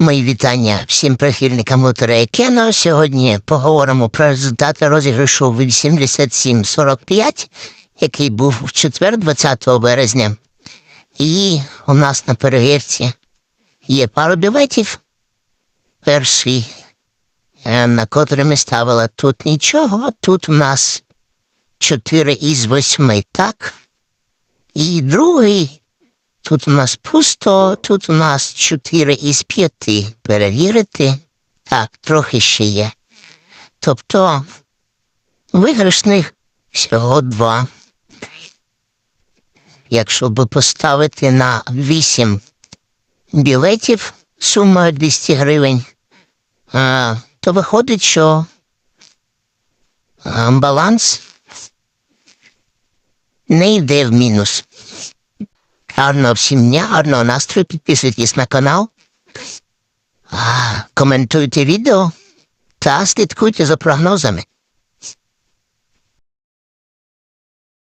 Мої вітання всім прихильникам лотереї Кено. Сьогодні поговоримо про результати розіграшу від 7745, який був в четвер, 20 березня. І у нас на перевірці є пару білетів. Перший, е, на котрий ми ставили тут нічого, тут у нас 4 із 8, так. І другий Тут у нас пусто, тут у нас 4 із 5. Перевірити. Так, трохи ще є. Тобто виграшних всього два. Якщо би поставити на 8 білетів сумою 200 гривень, то виходить, що баланс не йде в мінус. Гарного всім дня, гарного настрою, підписуйтесь на канал, коментуйте відео та слідкуйте за прогнозами.